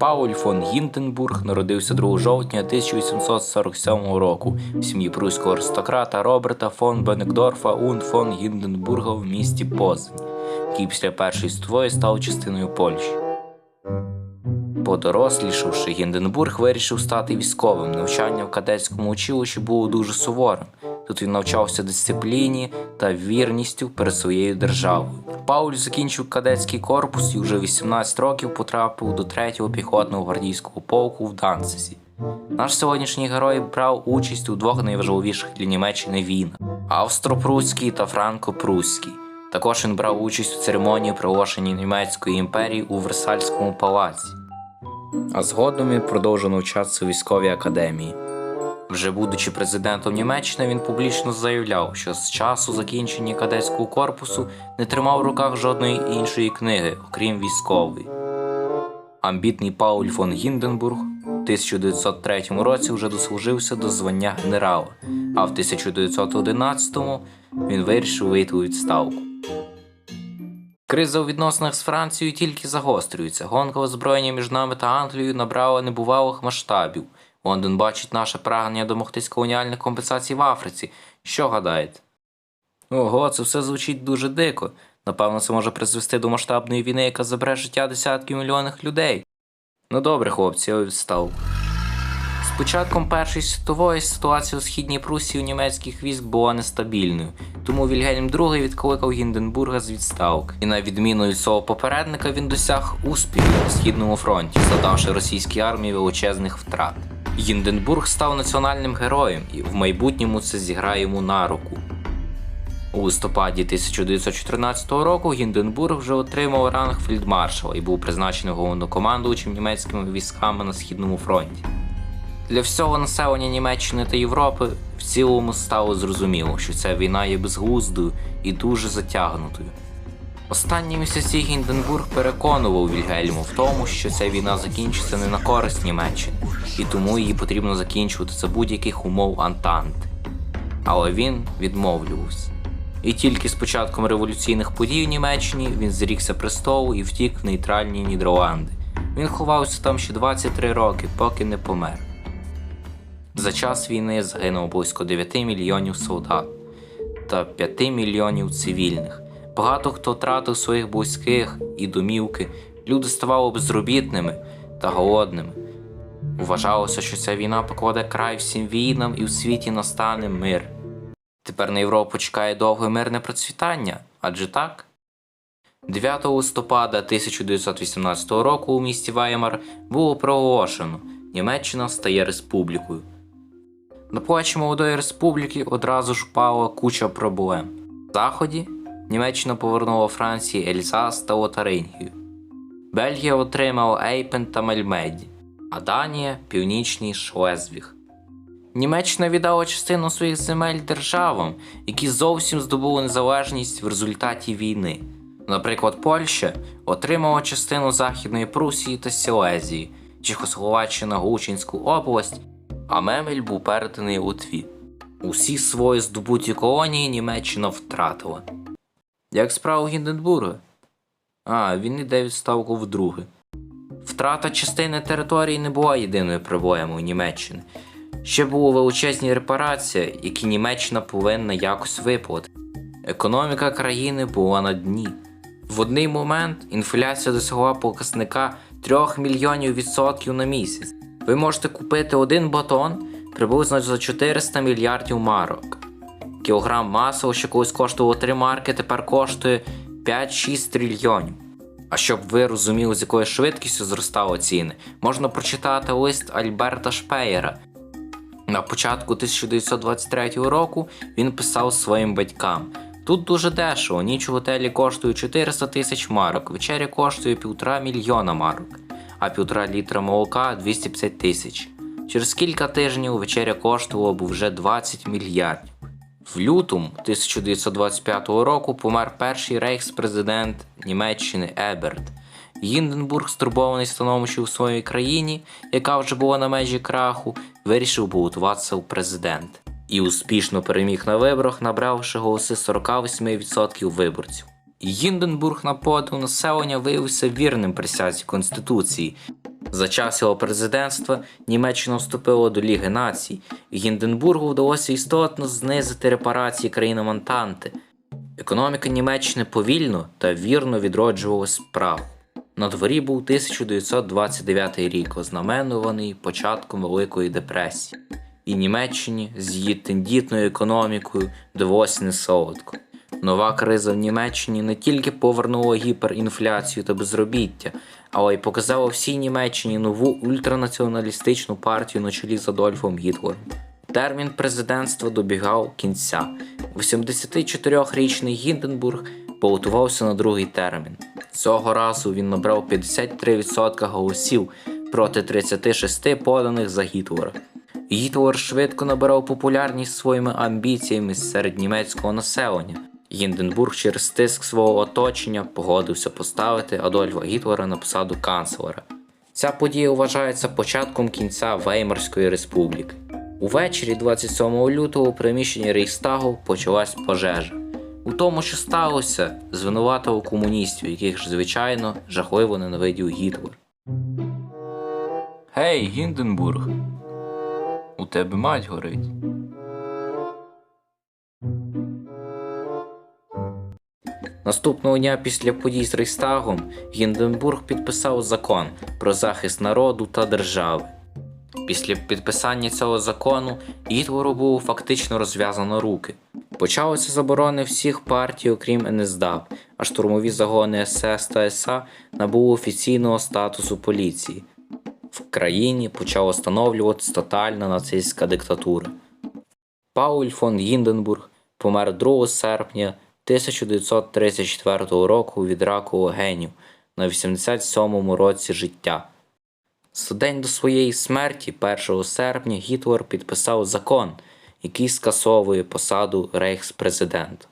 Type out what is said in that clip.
Пауль фон Гінденбург народився 2 жовтня 1847 року в сім'ї пруського аристократа Роберта фон Бенекдорфа ун фон Гінденбурга в місті Познані, який після Першої світової став частиною Польщі. Подорослішавши, Гінденбург вирішив стати військовим. Навчання в кадетському училищі було дуже суворим. Тут він навчався дисципліні та вірністю перед своєю державою. Пауль закінчив кадетський корпус і вже 18 років потрапив до 3-го піхотного гвардійського полку в Данцизі. Наш сьогоднішній герой брав участь у двох найважливіших для Німеччини війнах Австро-Прусській та Франко-Прусській. Також він брав участь у церемонії проголошення Німецької імперії у Версальському палаці. А згодом він продовжив навчатися у військовій академії. Вже будучи президентом Німеччини, він публічно заявляв, що з часу закінчення кадетського корпусу не тримав в руках жодної іншої книги, окрім військової. Амбітний Пауль фон Гінденбург у 1903 році вже дослужився до звання генерала, а в 1911 він вирішив вийти у відставку. Криза у відносинах з Францією тільки загострюється. Гонка озброєння між нами та Англією набрала небувалих масштабів. Лондон бачить наше прагнення домогтись колоніальних компенсацій в Африці. Що гадаєте? Ого, це все звучить дуже дико. Напевно, це може призвести до масштабної війни, яка забере життя десятків мільйонів людей. Ну добре, хлопці, я у відставку. З початком Першої світової ситуація у східній Прусії у німецьких військ була нестабільною, тому Вільгельм II відкликав Гінденбурга з відставки. І на відміну від свого попередника він досяг успіху на східному фронті, завдавши російській армії величезних втрат. Гінденбург став національним героєм, і в майбутньому це зіграє йому на руку. У листопаді 1914 року Гінденбург вже отримав ранг фельдмаршала і був призначений головнокомандувачем німецькими військами на східному фронті. Для всього населення Німеччини та Європи в цілому стало зрозуміло, що ця війна є безглуздою і дуже затягнутою. Останні місяці Гінденбург переконував Вільгельму в тому, що ця війна закінчиться не на користь Німеччини, і тому її потрібно закінчувати за будь-яких умов Антанти. Але він відмовлювався. І тільки з початком революційних подій в Німеччині він зрікся престолу і втік в нейтральні Нідерланди. Він ховався там ще 23 роки, поки не помер. За час війни загинуло близько 9 мільйонів солдат та 5 мільйонів цивільних. Багато хто втратив своїх близьких і домівки, люди ставали безробітними та голодними. Вважалося, що ця війна покладе край всім війнам і в світі настане мир. Тепер на Європу чекає довге мирне процвітання, адже так? 9 листопада 1918 року у місті Ваймар було проголошено Німеччина стає республікою. На плечі молодої республіки одразу ж впала куча проблем. В Заході Німеччина повернула Франції Ельзас та Лотарингію. Бельгія отримала Ейпен та Мельмеді, а Данія північний Шлезвіг. Німеччина віддала частину своїх земель державам, які зовсім здобули незалежність в результаті війни. Наприклад, Польща отримала частину Західної Прусії та Сілезії, Чехословаччина Гучинську область, а Мемель був переданий Литві. Усі свої здобуті колонії Німеччина втратила. Як справа Гінденбурга? А, він іде відставку вдруге. Втрата частини території не була єдиною проблемою Німеччини. Ще були величезні репарації, які Німеччина повинна якось виплатити. Економіка країни була на дні. В один момент інфляція досягла показника 3 мільйонів відсотків на місяць. Ви можете купити один батон приблизно за 400 мільярдів марок. Кілограм масла, що колись коштувало 3 марки, тепер коштує 5-6 трильйонів. А щоб ви розуміли, з якою швидкістю зростали ціни, можна прочитати лист Альберта Шпеєра. На початку 1923 року він писав своїм батькам: Тут дуже дешево, ніч у готелі коштує 400 тисяч марок, вечеря коштує півтора мільйона марок, а півтора літра молока 250 тисяч. Через кілька тижнів вечеря коштувала б вже 20 мільярдів. В лютому 1925 року помер перший рейхспрезидент Німеччини Еберт. Гінденбург, стурбований становищем у своїй країні, яка вже була на межі краху, вирішив балотуватися у президент і успішно переміг на виборах, набравши голоси 48% виборців. Гінденбург на подив населення виявився вірним присязі Конституції. За час його президентства Німеччина вступила до Ліги націй, і Гінденбургу вдалося істотно знизити репарації країнам Антанти. Економіка Німеччини повільно та вірно відроджувалась з. На дворі був 1929 рік, ознаменований початком Великої депресії, і Німеччині з її тендітною економікою довелося не солодко. Нова криза в Німеччині не тільки повернула гіперінфляцію та безробіття, але й показала всій Німеччині нову ультранаціоналістичну партію на чолі з Адольфом Гітлером. Термін президентства добігав кінця. 84-річний Гінденбург балотувався на другий термін. Цього разу він набрав 53% голосів проти 36 поданих за Гітлера. Гітлер швидко набирав популярність своїми амбіціями серед німецького населення. Гінденбург через тиск свого оточення погодився поставити Адольфа Гітлера на посаду канцлера. Ця подія вважається початком кінця Веймарської республіки. Увечері 27 лютого у приміщенні Рейхстагу почалась пожежа. У тому, що сталося, звинуватило комуністів, яких ж, звичайно, жахливо ненавидів Гітлер. Гей, Гінденбург, у тебе мать горить. Наступного дня після подій з Рейхстагом Гінденбург підписав закон про захист народу та держави. Після підписання цього закону Гітлеру було фактично розв'язано руки. Почалися заборони всіх партій, окрім НСДАП, а штурмові загони СС та СА набули офіційного статусу поліції. В країні почала встановлюватися тотальна нацистська диктатура. Пауль фон Гінденбург помер 2 серпня 1934 року від раку легенів на 87-му році життя. За день до своєї смерті, 1 серпня, Гітлер підписав закон, який скасовує посаду рейхспрезидента.